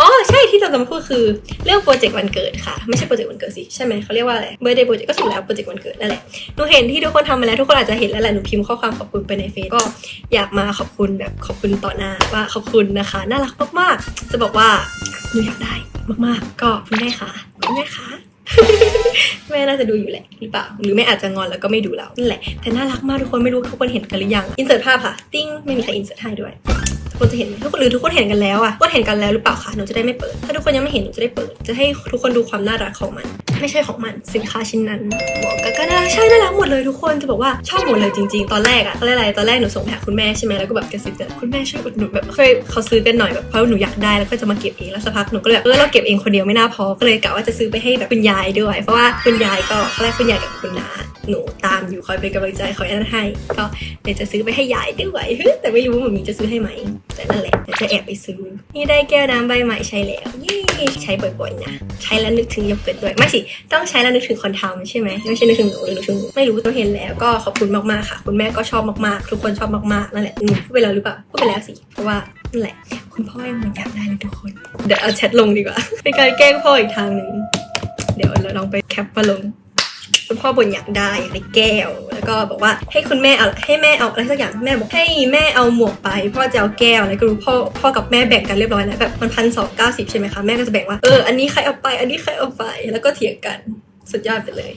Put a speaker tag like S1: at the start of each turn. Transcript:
S1: อ๋อใช่ที่เราจะมาพูดคือเรื่องโปรเจกต์วันเกิดค่ะ ไม่ใช่โปรเจกต์วันเกิดสิ ใช่ไหมเขาเรียกว่าอะไรเบอร์เดย์โปรเจกต์ก็ถูกแล้วโปรเจกต์วันเกิดนั่นแหละหนูเห็นที่ทุกคนทำมาแล้วทุกคนอาจจะเห็นแล้วแหละหนูพิมพ์ข้อความขอบคุณไปในเฟซก็อยากมาขอบคุณแบบขอบคุณต่อหน้าว่าขอบคุณนะคะ น่ารักมากๆ จะบอกว่าหนูอยากได้มากๆ ก็คุณแม่ค่ะคุณแม่ค่ะแม่น่าจะดูอยู่แหละหรือเปล่า หรือแม่อาจจะงอนแล้วก็ไม่ดูเรานั่นแหละแต่น่ารักมากทุกคนไม่รู้ทุกคนเห็นกันหรือยังอินเสิร์ตภาพค่ะ ติ้งไม่มีใครอินเสิร์ตให้ด้วย คนจะเห็นไหมหรือทุกคนเห็นกันแล้วอะทุกคนเห็นกันแล้วหรือเปล่าคะหนูจะได้ไม่เปิด ถ้าทุกคนยังไม่เห็นหนูจะได้เปิด จะให้ทุกคนดูความน่ารักของมัน ไม่ใช่ของมันสินค้าชิ้นนั้นหมวกก็ก็น่ารักใช่น่ารักหมดเลยทุกคนจะบอกว่าชอบหมดเลยจริง ๆ ตอนแรกอะอนแรกอะไรตอนแรกหนูส่งไปหาคุณแม่ใช่ไหมแล้วก็แบบกระซิบแบบคุณแม่ช่วยอุดหนุนแบบช่วยเขาซื้อกันหน่อยแบบเพราะหนูอยากได้แล้วก็จะมาเก็บเองแล้วสักพักหนูก็เลยแบบเออเราเก็บเองคนเดียวไม่น่าพอก็เลยกะว่าจะซื้อไปให้แบบคุณยายด้วย เพราะว่าคุณยายก็เขาแรกคุณยายกับคุณน้าหนูตามอยู่คอยเป็นกำลังใจคอยนั่นให้ ก็เดี๋ยวจะซื้อไปให้ยายด้วยแต่ไม่รู้ว่าหมีจะซื้อให้ไหมแต่นั่นแหละจะแอบไปซื้อนี่ได้แก้วน้ำใบใหม่ใช้แล้วยี่ ใช้บ่อยๆนะใช้แล้วนึกถึงโยเกิร์ตด้วย ไม่สิ ต้องใช้แล้วนึกถึงคนทำใช่ไหมไม่ใช่นึกถึงหนูหรือนึกถึงไม่รู้ตัวเห็นแล้วก็ขอบคุณมากๆค่ะ คุณแม่ก็ชอบมากๆ ทุกคนชอบมากๆนั่นแหละอืมพูดไปแล้วหรือเปล่าพูดไปแล้วสิเพราะว่านั่นแหละ คุณพ่อยังมันอยากได้เลยทุกคน เดี๋ยวเอาแชทลงดีกว่าเป็นการแกล้งพ่ออีกทางหนึ่งเดี๋ยวเราลองไปแคปมาลง คุณพ่อบ่นอยากได้อยากได้แก้ว แล้วก็บอกว่าให้คุณแม่เอาให้แม่เอาอะไรสักอย่างแม่บอกให้แม่เอาหมวกไป พ่อจะเอาแก้วอะไรก็รู้พ่อพ่อกับแม่แบ่งกันเรียบร้อยแล้วแบบมันพันสองเก้าสิบใช่ไหมคะแม่ก็จะแบ่งว่าเอออันนี้ใครเอาไป อันนี้ใครเอาไปแล้วก็เถียงกันสุดยอดไปเลย